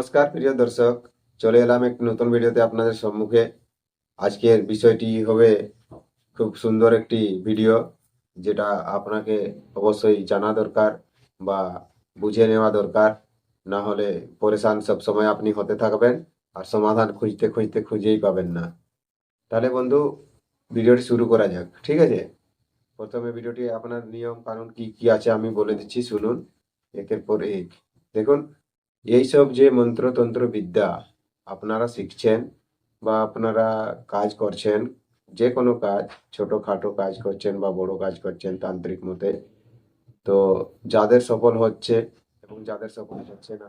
নমস্কার, প্রিয় দর্শক। চলে এলাম একটি নতুন ভিডিওতে আপনাদের সম্মুখে। আজকের বিষয়টি হবে খুব সুন্দর একটি ভিডিও, যেটা আপনাকে অবশ্যই জানা দরকার বা বুঝে নেওয়া দরকার। না হলে পরেশান সব সময় আপনি হতে থাকবেন আর সমাধান খুঁজতে খুঁজতে খুঁজেই পাবেন না। তাহলে বন্ধু, ভিডিওটি শুরু করা যাক, ঠিক আছে? প্রথমে ভিডিওটি আপনার নিয়ম কানুন কি কি আছে আমি বলে দিচ্ছি, শুনুন। একের পর এক। দেখুন এইসব যে মন্ত্রতন্ত্র বিদ্যা আপনারা শিখছেন বা আপনারা কাজ করছেন, যে কোনো কাজ, ছোটখাটো কাজ করছেন বা বড় কাজ করছেন তান্ত্রিক মতে, তো যাদের সফল হচ্ছে এবং যাদের সফল হচ্ছে না,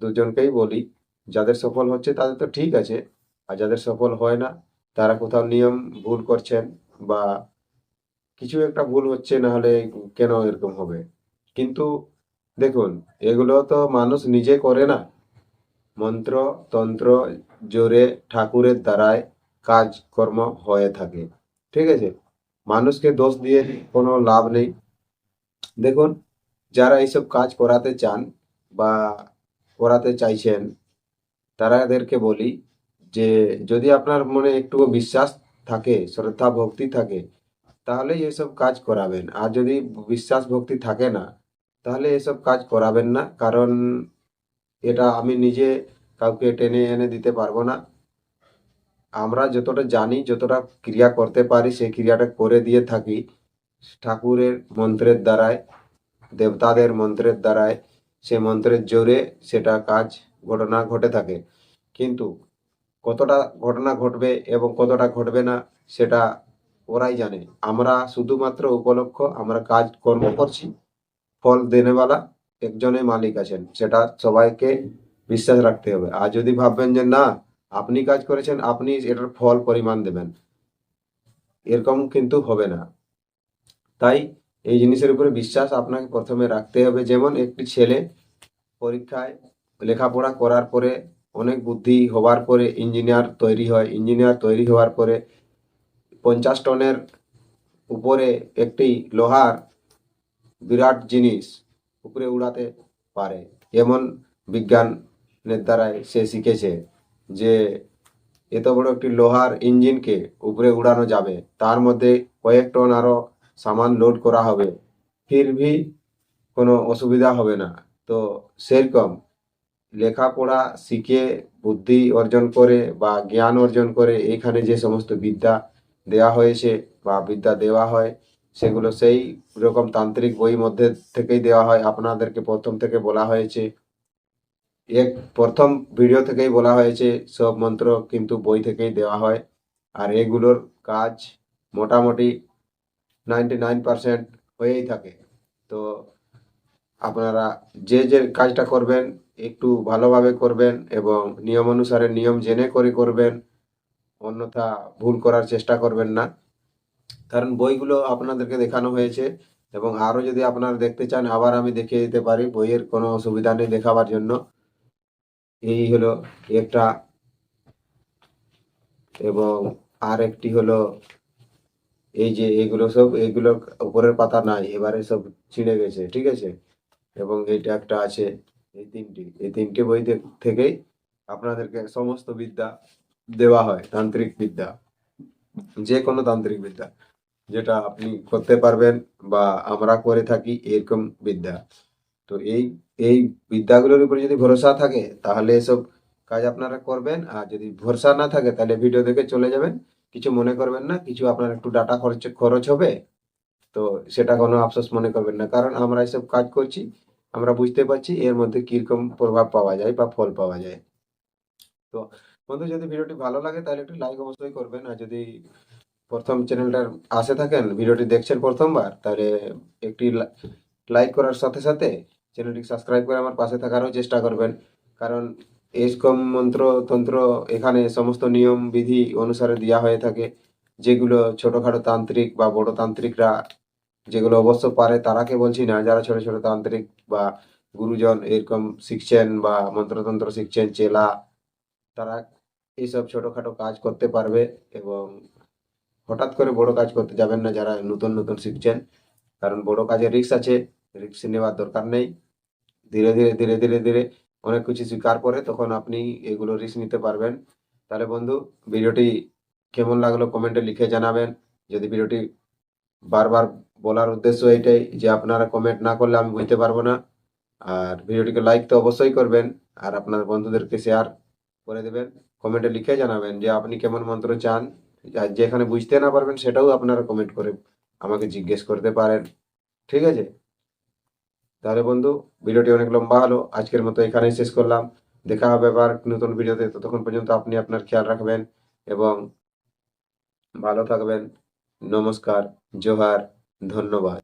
দুজনকেই বলি, যাদের সফল হচ্ছে তাদের তো ঠিক আছে, আর যাদের সফল হয় না, তারা কোথাও নিয়ম ভুল করছেন বা কিছু একটা ভুল হচ্ছে না হলে কেন এরকম হবে? কিন্তু দেখুন, এগুলো তো মানুষ নিজে করে না। মন্ত্র, তন্ত্র জোরে ঠাকুরের দ্বারায় কাজকর্ম হয়ে থাকে। ঠিক আছে? মানুষকে দোষ দিয়ে কোনো লাভ নেই। দেখুন, যারা এইসব কাজ করাতে চান বা করাতে চাইছেন তারাদেরকে বলি যে, যদি আপনার মনে একটু বিশ্বাস থাকে, শ্রদ্ধা, ভক্তি থাকে তাহলে এসব কাজ করাবেন। আর যদি বিশ্বাস, ভক্তি থাকে না তাহলে এসব কাজ করাবেন না, কারণ এটা আমি নিজে কাউকে টেনে এনে দিতে পারব না। আমরা যতটা জানি, যতটা ক্রিয়া করতে পারি, সেই ক্রিয়াটা করে দিয়ে থাকি। ঠাকুরের মন্ত্রের দ্বারায়, দেবতাদের মন্ত্রের দ্বারায়, সে মন্ত্রের জোরে সেটা কাজ, ঘটনা ঘটে থাকে। কিন্তু কতটা ঘটনা ঘটবে এবং কতটা ঘটবে না, সেটা ওরাই জানে। আমরা শুধুমাত্র উপলক্ষ, আমরা কাজ কর্ম করছি। ফল দেনেওয়ালা একজনের মালিক আছেন, সেটা সবাইকে বিশ্বাস রাখতে হবে। আর যদি ভাববেন যে না, আপনি কাজ করেছেন, আপনি এটার ফল পরিমাণ দেবেন, এরকম কিন্তু হবে না। তাই এই জিনিসের উপরে বিশ্বাস আপনাকে প্রথমে রাখতে হবে। যেমন একটি ছেলে পরীক্ষায় লেখাপড়া করার পরে, অনেক বুদ্ধি হওয়ার পরে ইঞ্জিনিয়ার তৈরি হয়। ইঞ্জিনিয়ার তৈরি হওয়ার পরে পঞ্চাশ টনের উপরে একটি লোহার বিরাট জিনিস উপরে উড়াতে পারে। এমন বিজ্ঞানের দ্বারাই সে শিখেছে যে এত বড় একটি লোহার ইঞ্জিনকে উপরে উড়ানো যাবে, তার মধ্যে কয়েক টন আরও সামান লোড করা হবে। ফির ভি কোনো অসুবিধা হবে না। তো সেরকম লেখাপড়া শিখে, বুদ্ধি অর্জন করে বা জ্ঞান অর্জন করে এখানে যে সমস্ত বিদ্যা দেওয়া হয়েছে বা বিদ্যা দেওয়া হয় সেগুলো সেই রকম তান্ত্রিক বই মধ্যে থেকেই দেওয়া হয়। আপনাদেরকে প্রথম থেকে বলা হয়েছে। এক, প্রথম ভিডিও থেকেই বলা হয়েছে, সব মন্ত্র কিন্তু বই থেকেই দেওয়া হয়। আর এগুলোর কাজ মোটামুটি নাইনটি নাইন পার্সেন্ট হয়েই থাকে। তো আপনারা যে যে কাজটা করবেন, একটু ভালোভাবে করবেন এবং নিয়ম অনুসারে নিয়ম জেনে করে করবেন। অন্যথা ভুল করার চেষ্টা করবেন না। কারণ বইগুলো আপনাদেরকে দেখানো হয়েছে এবং আরও যদি আপনারা দেখতে চান, আবার আমি দেখিয়ে দিতে পারি বইয়ের কোনো অসুবিধা নেই দেখাবার জন্য। এই হলো একটা এবং আর একটি হলো এই যে এগুলো সব, এগুলো উপরের পাতা নাই, এবারে সব ছিঁড়ে গেছে, ঠিক আছে? এবং এইটা একটা আছে, এই তিনটি এই তিনটি বই থেকেই আপনাদেরকে সমস্ত বিদ্যা দেওয়া হয়, তান্ত্রিক বিদ্যা, যে কোনো তান্ত্রিক বিদ্যা। যেটা আপনি করতে পারবেন বা আমরা করে থাকি এরকম বিদ্যা। তো এই এই বিদ্যাগুলোর উপরে যদি ভরসা থাকে, তাহলে এসব কাজ আপনারা করবেন। আর যদি ভরসা না থাকে, তাহলে ভিডিও দেখে চলে যাবেন। কিছু মনে করবেন না, কিছু আপনার একটু ডাটা খরচ খরচ হবে, তো সেটা কোনো আফসোস মনে করবেন না। কারণ আমরা এসব কাজ করছি, আমরা বুঝতে পারছি এর মধ্যে কীরকম প্রভাব পাওয়া যায় বা ফল পাওয়া যায়। তো বন্ধু, যদি ভিডিওটি ভালো লাগে, তাহলে একটু লাইক অবশ্যই করবেন। আর যদি প্রথম চ্যানেলটার আসে থাকেন, ভিডিওটি দেখছেন প্রথমবার, তাহলে একটি লাইক করার সাথে সাথে চ্যানেলটি সাবস্ক্রাইব করে আমার পাশে থাকারও চেষ্টা করবেন। কারণ এরকম মন্ত্র তন্ত্র এখানে সমস্ত নিয়ম, বিধি অনুসারে দেওয়া হয়ে থাকে। যেগুলো ছোটোখাটো তান্ত্রিক বা বড় তান্ত্রিকরা যেগুলো অবশ্য পারে তারাকে বলছি না, যারা ছোট ছোট তান্ত্রিক বা গুরুজন এরকম শিখছেন বা মন্ত্রতন্ত্র শিখছেন, চেলা, তারা এইসব ছোটোখাটো কাজ করতে পারবে এবং হঠাৎ করে বড় কাজ করতে যাবেন না যারা নতুন নতুন শিখছেন। কারণ বড় কাজে রিস্ক আছে রিস্ক নেওয়ার দরকার নেই। ধীরে ধীরে ধীরে ধীরে ধীরে অনেক কিছু স্বীকার করে তখন আপনি এগুলো রিস্ক নিতে পারবেন। তাহলে বন্ধু, ভিডিওটি কেমন লাগল কমেন্টে লিখে জানাবেন। যদি ভিডিওটি বারবার বলার উদ্দেশ্য এটাই যে আপনারা কমেন্ট না করলে আমি বুঝতে পারব না। আর ভিডিওটিকে লাইক তো অবশ্যই করবেন আর আপনার বন্ধুদেরকে শেয়ার করে দেবেন। কমেন্টে লিখে জানাবেন যে আপনি কেমন মন্ত্র চান। যেখানে বুঝতে না পারবেন সেটাও আপনারা কমেন্ট করে আমাকে জিজ্ঞেস করতে পারেন। ঠিক আছে? তাহলে বন্ধু, ভিডিওটি অনেক লম্বা হলো। আজকের মতো এখানেই শেষ করলাম। দেখা হবে আবার নতুন ভিডিওতে। ততক্ষণ পর্যন্ত আপনি আপনার খেয়াল রাখবেন এবং ভালো থাকবেন। নমস্কার, জোহার, ধন্যবাদ।